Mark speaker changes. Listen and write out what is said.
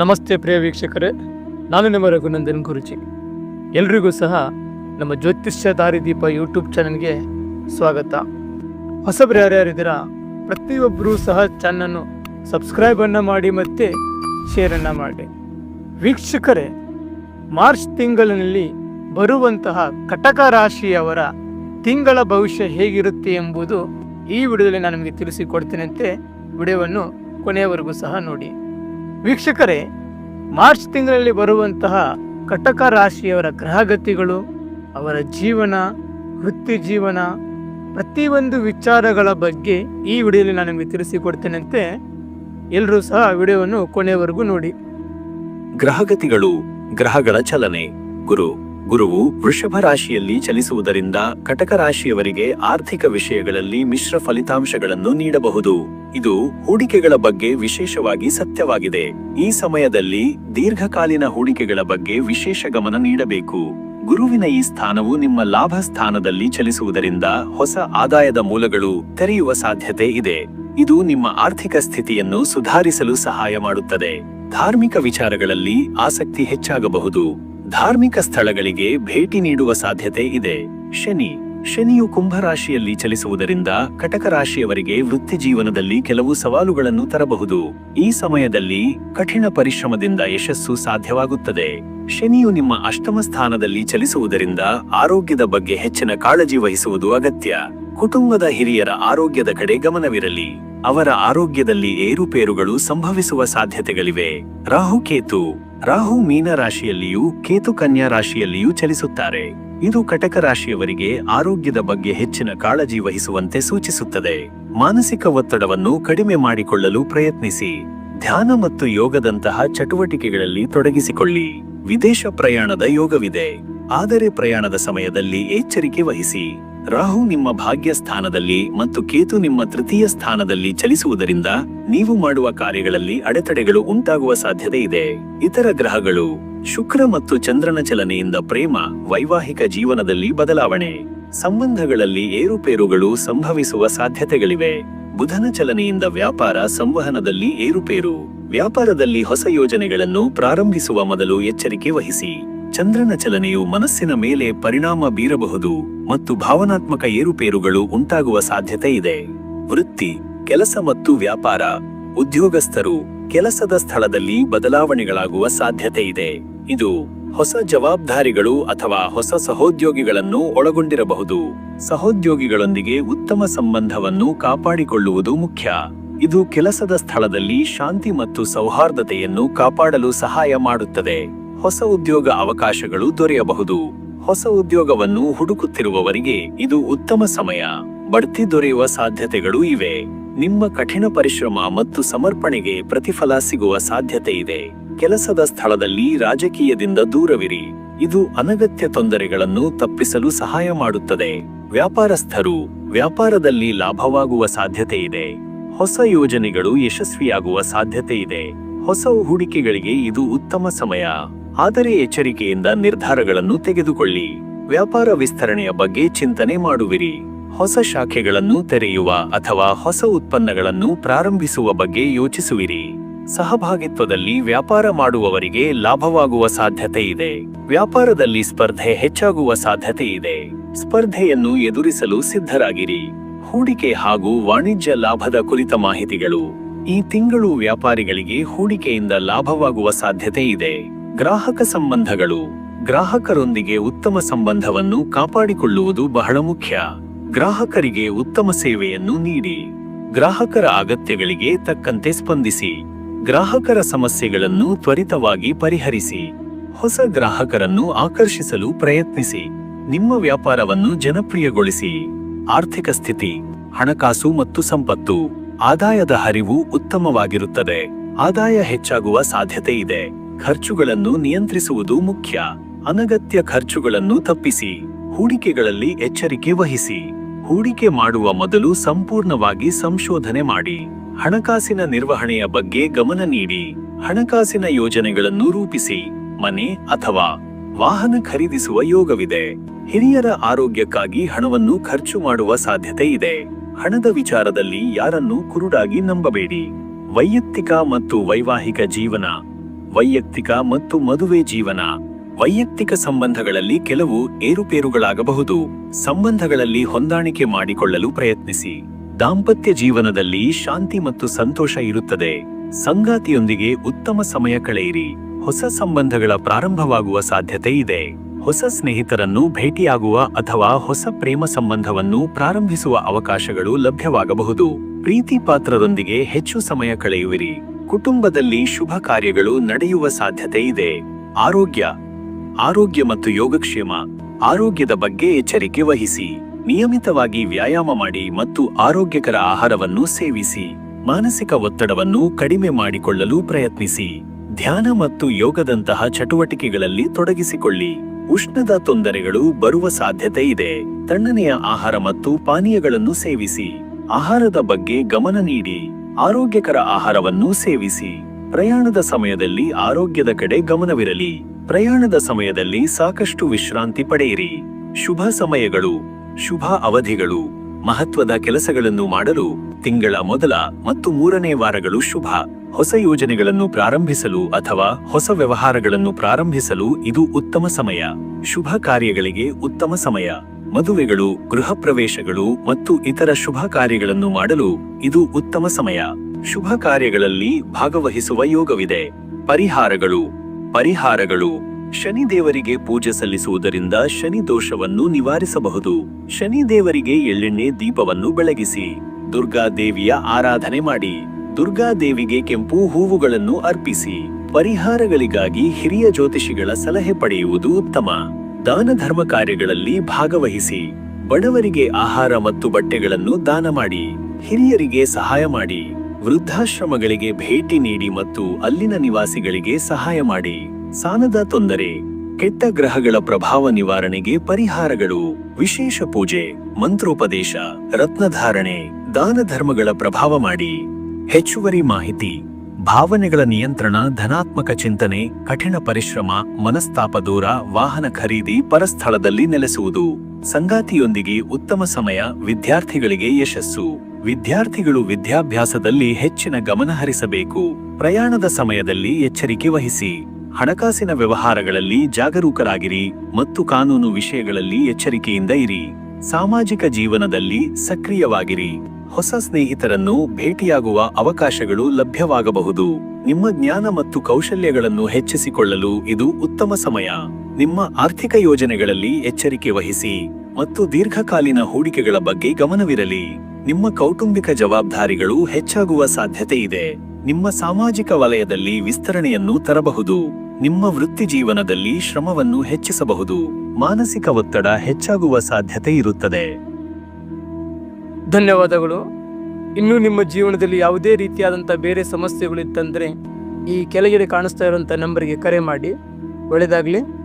Speaker 1: ನಮಸ್ತೆ ಪ್ರಿಯ ವೀಕ್ಷಕರೇ, ನಾನು ನಿಮ್ಮ ರಘುನಂದನ್ ಗುರುಜಿ. ಎಲ್ರಿಗೂ ಸಹ ನಮ್ಮ ಜ್ಯೋತಿಷ್ಯ ದಾರಿದೀಪ ಯೂಟ್ಯೂಬ್ ಚಾನಲ್ಗೆ ಸ್ವಾಗತ. ಹೊಸಬ್ರು ಯಾರ್ಯಾರಿದ್ದೀರಾ ಪ್ರತಿಯೊಬ್ಬರೂ ಸಹ ಚಾನನ್ನು ಸಬ್ಸ್ಕ್ರೈಬನ್ನು ಮಾಡಿ ಮತ್ತು ಶೇರನ್ನು ಮಾಡಿ. ವೀಕ್ಷಕರೇ, ಮಾರ್ಚ್ ತಿಂಗಳಿನಲ್ಲಿ ಬರುವಂತಹ ಕಟಕ ರಾಶಿಯವರ ತಿಂಗಳ ಭವಿಷ್ಯ ಹೇಗಿರುತ್ತೆ ಎಂಬುದು ಈ ವಿಡಿಯೋದಲ್ಲಿ ನಾನು ನಿಮಗೆ ತಿಳಿಸಿಕೊಡ್ತೇನೆಂತೆ, ವಿಡಿಯೋವನ್ನು ಕೊನೆಯವರೆಗೂ ಸಹ ನೋಡಿ. ವೀಕ್ಷಕರೇ, ಮಾರ್ಚ್ ತಿಂಗಳಲ್ಲಿ ಬರುವಂತಹ ಕಟಕ ರಾಶಿಯವರ ಗ್ರಹಗತಿಗಳು, ಅವರ ಜೀವನ, ವೃತ್ತಿ ಜೀವನ, ಪ್ರತಿಯೊಂದು ವಿಚಾರಗಳ ಬಗ್ಗೆ ಈ ವಿಡಿಯೋಲಿ ನಾನು ನಿಮಗೆ ತಿಳಿಸಿಕೊಡ್ತೇನೆಂತೆ ಎಲ್ಲರೂ ಸಹ ವಿಡಿಯೋವನ್ನು ಕೊನೆಯವರೆಗೂ ನೋಡಿ.
Speaker 2: ಗ್ರಹಗತಿಗಳು, ಗ್ರಹಗಳ ಚಲನೆ. ಗುರು, ಗುರುವು ವೃಷಭ ರಾಶಿಯಲ್ಲಿ ಚಲಿಸುವುದರಿಂದ ಕಟಕ ರಾಶಿಯವರಿಗೆ ಆರ್ಥಿಕ ವಿಷಯಗಳಲ್ಲಿ ಮಿಶ್ರ ಫಲಿತಾಂಶಗಳನ್ನು ನೀಡಬಹುದು. ಇದು ಹೂಡಿಕೆಗಳ ಬಗ್ಗೆ ವಿಶೇಷವಾಗಿ ಸತ್ಯವಾಗಿದೆ. ಈ ಸಮಯದಲ್ಲಿ ದೀರ್ಘಕಾಲೀನ ಹೂಡಿಕೆಗಳ ಬಗ್ಗೆ ವಿಶೇಷ ಗಮನ ನೀಡಬೇಕು. ಗುರುವಿನ ಈ ಸ್ಥಾನವು ನಿಮ್ಮ ಲಾಭ ಸ್ಥಾನದಲ್ಲಿ ಚಲಿಸುವುದರಿಂದ ಹೊಸ ಆದಾಯದ ಮೂಲಗಳು ತೆರೆಯುವ ಸಾಧ್ಯತೆ ಇದೆ. ಇದು ನಿಮ್ಮ ಆರ್ಥಿಕ ಸ್ಥಿತಿಯನ್ನು ಸುಧಾರಿಸಲು ಸಹಾಯ ಮಾಡುತ್ತದೆ. ಧಾರ್ಮಿಕ ವಿಚಾರಗಳಲ್ಲಿ ಆಸಕ್ತಿ ಹೆಚ್ಚಾಗಬಹುದು. ಧಾರ್ಮಿಕ ಸ್ಥಳಗಳಿಗೆ ಭೇಟಿ ನೀಡುವ ಸಾಧ್ಯತೆ ಇದೆ. ಶನಿ ಶನಿಯು ಕುಂಭರಾಶಿಯಲ್ಲಿ ಚಲಿಸುವುದರಿಂದ ಕಟಕ ರಾಶಿಯವರಿಗೆ ವೃತ್ತಿ ಜೀವನದಲ್ಲಿ ಕೆಲವು ಸವಾಲುಗಳನ್ನು ತರಬಹುದು. ಈ ಸಮಯದಲ್ಲಿ ಕಠಿಣ ಪರಿಶ್ರಮದಿಂದ ಯಶಸ್ಸು ಸಾಧ್ಯವಾಗುತ್ತದೆ. ಶನಿಯು ನಿಮ್ಮ ಅಷ್ಟಮ ಸ್ಥಾನದಲ್ಲಿ ಚಲಿಸುವುದರಿಂದ ಆರೋಗ್ಯದ ಬಗ್ಗೆ ಹೆಚ್ಚಿನ ಕಾಳಜಿ ವಹಿಸುವುದು ಅಗತ್ಯ. ಕುಟುಂಬದ ಹಿರಿಯರ ಆರೋಗ್ಯದ ಕಡೆ ಗಮನವಿರಲಿ. ಅವರ ಆರೋಗ್ಯದಲ್ಲಿ ಏರುಪೇರುಗಳು ಸಂಭವಿಸುವ ಸಾಧ್ಯತೆಗಳಿವೆ. ರಾಹುಕೇತು ರಾಹು ಮೀನ ರಾಶಿಯಲ್ಲಿಯೂ ಕೇತು ಕನ್ಯಾ ರಾಶಿಯಲ್ಲಿಯೂ ಚಲಿಸುತ್ತಾರೆ. ಇದು ಕಟಕ ರಾಶಿಯವರಿಗೆ ಆರೋಗ್ಯದ ಬಗ್ಗೆ ಹೆಚ್ಚಿನ ಕಾಳಜಿ ವಹಿಸುವಂತೆ ಸೂಚಿಸುತ್ತದೆ. ಮಾನಸಿಕ ಒತ್ತಡವನ್ನು ಕಡಿಮೆ ಮಾಡಿಕೊಳ್ಳಲು ಪ್ರಯತ್ನಿಸಿ. ಧ್ಯಾನ ಮತ್ತು ಯೋಗದಂತಹ ಚಟುವಟಿಕೆಗಳಲ್ಲಿ ತೊಡಗಿಸಿಕೊಳ್ಳಿ. ವಿದೇಶ ಪ್ರಯಾಣದ ಯೋಗವಿದೆ. ಆದರೆ ಪ್ರಯಾಣದ ಸಮಯದಲ್ಲಿ ಎಚ್ಚರಿಕೆ ವಹಿಸಿ. ರಾಹು ನಿಮ್ಮ ಭಾಗ್ಯ ಸ್ಥಾನದಲ್ಲಿ ಮತ್ತು ಕೇತು ನಿಮ್ಮ ತೃತೀಯ ಸ್ಥಾನದಲ್ಲಿ ಚಲಿಸುವುದರಿಂದ ನೀವು ಮಾಡುವ ಕಾರ್ಯಗಳಲ್ಲಿ ಅಡೆತಡೆಗಳು ಉಂಟಾಗುವ ಸಾಧ್ಯತೆ ಇದೆ. ಇತರ ಗ್ರಹಗಳು ಶುಕ್ರ ಮತ್ತು ಚಂದ್ರನ ಚಲನೆಯಿಂದ ಪ್ರೇಮ, ವೈವಾಹಿಕ ಜೀವನದಲ್ಲಿ ಬದಲಾವಣೆ. ಸಂಬಂಧಗಳಲ್ಲಿ ಏರುಪೇರುಗಳು ಸಂಭವಿಸುವ ಸಾಧ್ಯತೆಗಳಿವೆ. ಬುಧನ ಚಲನೆಯಿಂದ ವ್ಯಾಪಾರ ಸಂವಹನದಲ್ಲಿ ಏರುಪೇರು. ವ್ಯಾಪಾರದಲ್ಲಿ ಹೊಸ ಯೋಜನೆಗಳನ್ನು ಪ್ರಾರಂಭಿಸುವ ಮೊದಲು ಎಚ್ಚರಿಕೆ ವಹಿಸಿ. ಚಂದ್ರನ ಚಲನೆಯು ಮನಸ್ಸಿನ ಮೇಲೆ ಪರಿಣಾಮ ಬೀರಬಹುದು ಮತ್ತು ಭಾವನಾತ್ಮಕ ಏರುಪೇರುಗಳು ಉಂಟಾಗುವ ಸಾಧ್ಯತೆ ಇದೆ. ವೃತ್ತಿ, ಕೆಲಸ ಮತ್ತು ವ್ಯಾಪಾರ, ಉದ್ಯೋಗಸ್ಥರು, ಕೆಲಸದ ಸ್ಥಳದಲ್ಲಿ ಬದಲಾವಣೆಗಳಾಗುವ ಸಾಧ್ಯತೆ ಇದೆ. ಇದು ಹೊಸ ಜವಾಬ್ದಾರಿಗಳು ಅಥವಾ ಹೊಸ ಸಹೋದ್ಯೋಗಿಗಳನ್ನು ಒಳಗೊಂಡಿರಬಹುದು. ಸಹೋದ್ಯೋಗಿಗಳೊಂದಿಗೆ ಉತ್ತಮ ಸಂಬಂಧವನ್ನು ಕಾಪಾಡಿಕೊಳ್ಳುವುದು ಮುಖ್ಯ. ಇದು ಕೆಲಸದ ಸ್ಥಳದಲ್ಲಿ ಶಾಂತಿ ಮತ್ತು ಸೌಹಾರ್ದತೆಯನ್ನು ಕಾಪಾಡಲು ಸಹಾಯ ಮಾಡುತ್ತದೆ. ಹೊಸ ಉದ್ಯೋಗ ಅವಕಾಶಗಳು ದೊರೆಯಬಹುದು. ಹೊಸ ಉದ್ಯೋಗವನ್ನು ಹುಡುಕುತ್ತಿರುವವರಿಗೆ ಇದು ಉತ್ತಮ ಸಮಯ. ಬಡ್ತಿ ದೊರೆಯುವ ಸಾಧ್ಯತೆಗಳು ಇವೆ. ನಿಮ್ಮ ಕಠಿಣ ಪರಿಶ್ರಮ ಮತ್ತು ಸಮರ್ಪಣೆಗೆ ಪ್ರತಿಫಲ ಸಿಗುವ ಸಾಧ್ಯತೆ ಇದೆ. ಕೆಲಸದ ಸ್ಥಳದಲ್ಲಿ ರಾಜಕೀಯದಿಂದ ದೂರವಿರಿ. ಇದು ಅನಗತ್ಯ ತೊಂದರೆಗಳನ್ನು ತಪ್ಪಿಸಲು ಸಹಾಯ ಮಾಡುತ್ತದೆ. ವ್ಯಾಪಾರಸ್ಥರು, ವ್ಯಾಪಾರದಲ್ಲಿ ಲಾಭವಾಗುವ ಸಾಧ್ಯತೆ ಇದೆ. ಹೊಸ ಯೋಜನೆಗಳು ಯಶಸ್ವಿಯಾಗುವ ಸಾಧ್ಯತೆ ಇದೆ. ಹೊಸ ಹೂಡಿಕೆಗಳಿಗೆ ಇದು ಉತ್ತಮ ಸಮಯ. ಆದರೆ ಎಚ್ಚರಿಕೆಯಿಂದ ನಿರ್ಧಾರಗಳನ್ನು ತೆಗೆದುಕೊಳ್ಳಿ. ವ್ಯಾಪಾರ ವಿಸ್ತರಣೆಯ ಬಗ್ಗೆ ಚಿಂತನೆ ಮಾಡುವಿರಿ. ಹೊಸ ಶಾಖೆಗಳನ್ನು ತೆರೆಯುವ ಅಥವಾ ಹೊಸ ಉತ್ಪನ್ನಗಳನ್ನು ಪ್ರಾರಂಭಿಸುವ ಬಗ್ಗೆ ಯೋಚಿಸುವಿರಿ. ಸಹಭಾಗಿತ್ವದಲ್ಲಿ ವ್ಯಾಪಾರ ಮಾಡುವವರಿಗೆ ಲಾಭವಾಗುವ ಸಾಧ್ಯತೆ ಇದೆ. ವ್ಯಾಪಾರದಲ್ಲಿ ಸ್ಪರ್ಧೆ ಹೆಚ್ಚಾಗುವ ಸಾಧ್ಯತೆ ಇದೆ. ಸ್ಪರ್ಧೆಯನ್ನು ಎದುರಿಸಲು ಸಿದ್ಧರಾಗಿರಿ. ಹೂಡಿಕೆ ಹಾಗೂ ವಾಣಿಜ್ಯ ಲಾಭದ ಕುರಿತ ಮಾಹಿತಿಗಳು. ಈ ತಿಂಗಳು ವ್ಯಾಪಾರಿಗಳಿಗೆ ಹೂಡಿಕೆಯಿಂದ ಲಾಭವಾಗುವ ಸಾಧ್ಯತೆ ಇದೆ. ಗ್ರಾಹಕ ಸಂಬಂಧಗಳು. ಗ್ರಾಹಕರೊಂದಿಗೆ ಉತ್ತಮ ಸಂಬಂಧವನ್ನು ಕಾಪಾಡಿಕೊಳ್ಳುವುದು ಬಹಳ ಮುಖ್ಯ. ಗ್ರಾಹಕರಿಗೆ ಉತ್ತಮ ಸೇವೆಯನ್ನು ನೀಡಿ. ಗ್ರಾಹಕರ ಅಗತ್ಯಗಳಿಗೆ ತಕ್ಕಂತೆ ಸ್ಪಂದಿಸಿ. ಗ್ರಾಹಕರ ಸಮಸ್ಯೆಗಳನ್ನು ತ್ವರಿತವಾಗಿ ಪರಿಹರಿಸಿ. ಹೊಸ ಗ್ರಾಹಕರನ್ನು ಆಕರ್ಷಿಸಲು ಪ್ರಯತ್ನಿಸಿ. ನಿಮ್ಮ ವ್ಯಾಪಾರವನ್ನು ಜನಪ್ರಿಯಗೊಳಿಸಿ. ಆರ್ಥಿಕ ಸ್ಥಿತಿ, ಹಣಕಾಸು ಮತ್ತು ಸಂಪತ್ತು, ಆದಾಯದ ಹರಿವು ಉತ್ತಮವಾಗಿರುತ್ತದೆ. ಆದಾಯ ಹೆಚ್ಚಾಗುವ ಸಾಧ್ಯತೆ ಇದೆ. ಖರ್ಚುಗಳನ್ನು ನಿಯಂತ್ರಿಸುವುದು ಮುಖ್ಯ. ಅನಗತ್ಯ ಖರ್ಚುಗಳನ್ನು ತಪ್ಪಿಸಿ. ಹೂಡಿಕೆಗಳಲ್ಲಿ ಎಚ್ಚರಿಕೆ ವಹಿಸಿ. ಹೂಡಿಕೆ ಮಾಡುವ ಮೊದಲು ಸಂಪೂರ್ಣವಾಗಿ ಸಂಶೋಧನೆ ಮಾಡಿ. ಹಣಕಾಸಿನ ನಿರ್ವಹಣೆಯ ಬಗ್ಗೆ ಗಮನ ನೀಡಿ. ಹಣಕಾಸಿನ ಯೋಜನೆಗಳನ್ನು ರೂಪಿಸಿ. ಮನೆ ಅಥವಾ ವಾಹನ ಖರೀದಿಸುವ ಯೋಗವಿದೆ. ಹಿರಿಯರ ಆರೋಗ್ಯಕ್ಕಾಗಿ ಹಣವನ್ನು ಖರ್ಚು ಮಾಡುವ ಸಾಧ್ಯತೆ ಇದೆ. ಹಣದ ವಿಚಾರದಲ್ಲಿ ಯಾರನ್ನೂ ಕುರುಡಾಗಿ ನಂಬಬೇಡಿ. ವೈಯಕ್ತಿಕ ಮತ್ತು ವೈವಾಹಿಕ ಜೀವನ ವೈಯಕ್ತಿಕ ಮತ್ತು ಮದುವೆ ಜೀವನ. ವೈಯಕ್ತಿಕ ಸಂಬಂಧಗಳಲ್ಲಿ ಕೆಲವು ಏರುಪೇರುಗಳಾಗಬಹುದು. ಸಂಬಂಧಗಳಲ್ಲಿ ಹೊಂದಾಣಿಕೆ ಮಾಡಿಕೊಳ್ಳಲು ಪ್ರಯತ್ನಿಸಿ. ದಾಂಪತ್ಯ ಜೀವನದಲ್ಲಿ ಶಾಂತಿ ಮತ್ತು ಸಂತೋಷ ಇರುತ್ತದೆ. ಸಂಗಾತಿಯೊಂದಿಗೆ ಉತ್ತಮ ಸಮಯ ಕಳೆಯಿರಿ. ಹೊಸ ಸಂಬಂಧಗಳ ಪ್ರಾರಂಭವಾಗುವ ಸಾಧ್ಯತೆ ಇದೆ. ಹೊಸ ಸ್ನೇಹಿತರನ್ನು ಭೇಟಿಯಾಗುವ ಅಥವಾ ಹೊಸ ಪ್ರೇಮ ಸಂಬಂಧವನ್ನು ಪ್ರಾರಂಭಿಸುವ ಅವಕಾಶಗಳು ಲಭ್ಯವಾಗಬಹುದು. ಪ್ರೀತಿ ಪಾತ್ರರೊಂದಿಗೆ ಹೆಚ್ಚು ಸಮಯ ಕಳೆಯುವಿರಿ. ಕುಟುಂಬದಲ್ಲಿ ಶುಭ ಕಾರ್ಯಗಳು ನಡೆಯುವ ಸಾಧ್ಯತೆ ಇದೆ. ಆರೋಗ್ಯ ಆರೋಗ್ಯ ಮತ್ತು ಯೋಗಕ್ಷೇಮ, ಆರೋಗ್ಯದ ಬಗ್ಗೆ ಎಚ್ಚರಿಕೆ ವಹಿಸಿ, ನಿಯಮಿತವಾಗಿ ವ್ಯಾಯಾಮ ಮಾಡಿ ಮತ್ತು ಆರೋಗ್ಯಕರ ಆಹಾರವನ್ನು ಸೇವಿಸಿ, ಮಾನಸಿಕ ಒತ್ತಡವನ್ನು ಕಡಿಮೆ ಮಾಡಿಕೊಳ್ಳಲು ಪ್ರಯತ್ನಿಸಿ, ಧ್ಯಾನ ಮತ್ತು ಯೋಗದಂತಹ ಚಟುವಟಿಕೆಗಳಲ್ಲಿ ತೊಡಗಿಸಿಕೊಳ್ಳಿ. ಉಷ್ಣದ ತೊಂದರೆಗಳು ಬರುವ ಸಾಧ್ಯತೆ ಇದೆ. ತಣ್ಣನೆಯ ಆಹಾರ ಮತ್ತು ಪಾನೀಯಗಳನ್ನು ಸೇವಿಸಿ, ಆಹಾರದ ಬಗ್ಗೆ ಗಮನ ನೀಡಿ. ಆರೋಗ್ಯಕರ ಆಹಾರವನ್ನು ಸೇವಿಸಿ. ಪ್ರಯಾಣದ ಸಮಯದಲ್ಲಿ ಆರೋಗ್ಯದ ಕಡೆ ಗಮನವಿರಲಿ. ಪ್ರಯಾಣದ ಸಮಯದಲ್ಲಿ ಸಾಕಷ್ಟು ವಿಶ್ರಾಂತಿ ಪಡೆಯಿರಿ. ಶುಭ ಸಮಯಗಳು, ಶುಭ ಅವಧಿಗಳು, ಮಹತ್ವದ ಕೆಲಸಗಳನ್ನು ಮಾಡಲು ತಿಂಗಳ ಮೊದಲ ಮತ್ತು ಮೂರನೇ ವಾರಗಳು ಶುಭ. ಹೊಸ ಯೋಜನೆಗಳನ್ನು ಪ್ರಾರಂಭಿಸಲು ಅಥವಾ ಹೊಸ ವ್ಯವಹಾರಗಳನ್ನು ಪ್ರಾರಂಭಿಸಲು ಇದು ಉತ್ತಮ ಸಮಯ. ಶುಭ ಕಾರ್ಯಗಳಿಗೆ ಉತ್ತಮ ಸಮಯ. ಮದುವೆಗಳು ಗೃಹ ಪ್ರವೇಶಗಳು ಮತ್ತು ಇತರ ಶುಭ ಕಾರ್ಯಗಳನ್ನು ಮಾಡಲು ಇದು ಉತ್ತಮ ಸಮಯ. ಶುಭ ಕಾರ್ಯಗಳಲ್ಲಿ ಭಾಗವಹಿಸುವ ಯೋಗವಿದೆ. ಪರಿಹಾರಗಳು. ಪರಿಹಾರಗಳು. ಶನಿ ದೇವರಿಗೆ ಪೂಜೆ ಸಲ್ಲಿಸುವುದರಿಂದ ಶನಿ ದೋಷವನ್ನು ನಿವಾರಿಸಬಹುದು. ಶನಿ ದೇವರಿಗೆ ಎಳ್ಳೆಣ್ಣೆ ದೀಪವನ್ನು ಬೆಳಗಿಸಿ. ದುರ್ಗಾ ದೇವಿಯ ಆರಾಧನೆ ಮಾಡಿ. ದುರ್ಗಾ ದೇವಿಗೆ ಕೆಂಪು ಹೂವುಗಳನ್ನು ಅರ್ಪಿಸಿ. ಪರಿಹಾರಗಳಿಗಾಗಿ ಹಿರಿಯ ಜ್ಯೋತಿಷಿಗಳ ಸಲಹೆ ಪಡೆಯುವುದು ಉತ್ತಮ. ದಾನ ಧರ್ಮ ಕಾರ್ಯಗಳಲ್ಲಿ ಭಾಗವಹಿಸಿ, ಬಡವರಿಗೆ ಆಹಾರ ಮತ್ತು ಬಟ್ಟೆಗಳನ್ನು ದಾನ ಮಾಡಿ, ಹಿರಿಯರಿಗೆ ಸಹಾಯ ಮಾಡಿ, ವೃದ್ಧಾಶ್ರಮಗಳಿಗೆ ಭೇಟಿ ನೀಡಿ ಮತ್ತು ಅಲ್ಲಿನ ನಿವಾಸಿಗಳಿಗೆ ಸಹಾಯ ಮಾಡಿ. ಸಾಲದ ತೊಂದರೆ, ಕೆಟ್ಟ ಗ್ರಹಗಳ ಪ್ರಭಾವ ನಿವಾರಣೆಗೆ ಪರಿಹಾರಗಳು, ವಿಶೇಷ ಪೂಜೆ, ಮಂತ್ರೋಪದೇಶ, ರತ್ನಧಾರಣೆ ದಾನ ಧರ್ಮಗಳ ಪ್ರಭಾವ ಮಾಡಿ. ಹೆಚ್ಚುವರಿ ಮಾಹಿತಿ ಭಾವನೆಗಳ ನಿಯಂತ್ರಣ, ಧನಾತ್ಮಕ ಚಿಂತನೆ, ಕಠಿಣ ಪರಿಶ್ರಮ, ಮನಸ್ತಾಪ ದೂರ, ವಾಹನ ಖರೀದಿ ಪರಸ್ಥಳದಲ್ಲಿ ನೆಲೆಸುವುದು. ಸಂಗಾತಿಯೊಂದಿಗೆ ಉತ್ತಮ ಸಮಯ, ವಿದ್ಯಾರ್ಥಿಗಳಿಗೆ ಯಶಸ್ಸು. ವಿದ್ಯಾರ್ಥಿಗಳು ವಿದ್ಯಾಭ್ಯಾಸದಲ್ಲಿ ಹೆಚ್ಚಿನ ಗಮನಹರಿಸಬೇಕು ಪ್ರಯಾಣದ ಸಮಯದಲ್ಲಿ ಎಚ್ಚರಿಕೆ ವಹಿಸಿ. ಹಣಕಾಸಿನ ವ್ಯವಹಾರಗಳಲ್ಲಿ ಜಾಗರೂಕರಾಗಿರಿ ಮತ್ತು ಕಾನೂನು ವಿಷಯಗಳಲ್ಲಿ ಎಚ್ಚರಿಕೆಯಿಂದ ಇರಿ. ಸಾಮಾಜಿಕ ಜೀವನದಲ್ಲಿ ಸಕ್ರಿಯವಾಗಿರಿ. ಹೊಸ ಸ್ನೇಹಿತರನ್ನು ಭೇಟಿಯಾಗುವ ಅವಕಾಶಗಳು ಲಭ್ಯವಾಗಬಹುದು. ನಿಮ್ಮ ಜ್ಞಾನ ಮತ್ತು ಕೌಶಲ್ಯಗಳನ್ನು ಹೆಚ್ಚಿಸಿಕೊಳ್ಳಲು ಇದು ಉತ್ತಮ ಸಮಯ. ನಿಮ್ಮ ಆರ್ಥಿಕ ಯೋಜನೆಗಳಲ್ಲಿ ಎಚ್ಚರಿಕೆ ವಹಿಸಿ ಮತ್ತು ದೀರ್ಘಕಾಲೀನ ಹೂಡಿಕೆಗಳ ಬಗ್ಗೆ ಗಮನವಿರಲಿ. ನಿಮ್ಮ ಕೌಟುಂಬಿಕ ಜವಾಬ್ದಾರಿಗಳು ಹೆಚ್ಚಾಗುವ ಸಾಧ್ಯತೆ ಇದೆ. ನಿಮ್ಮ ಸಾಮಾಜಿಕ ವಲಯದಲ್ಲಿ ವಿಸ್ತರಣೆಯನ್ನು ತರಬಹುದು. ನಿಮ್ಮ ವೃತ್ತಿ ಜೀವನದಲ್ಲಿ ಶ್ರಮವನ್ನು ಹೆಚ್ಚಿಸಬಹುದು. ಮಾನಸಿಕ ಒತ್ತಡ ಹೆಚ್ಚಾಗುವ ಸಾಧ್ಯತೆ ಇರುತ್ತದೆ.
Speaker 1: ಧನ್ಯವಾದಗಳು. ಇನ್ನು ನಿಮ್ಮ ಜೀವನದಲ್ಲಿ ಯಾವುದೇ ರೀತಿಯಾದಂಥ ಬೇರೆ ಸಮಸ್ಯೆಗಳಿತ್ತಂದರೆ ಈ ಕೆಳಗಡೆ ಕಾಣಿಸ್ತಾ ಇರುವಂಥ ನಂಬರ್ಗೆ ಕರೆ ಮಾಡಿ. ಒಳ್ಳೆಯದಾಗಲಿ.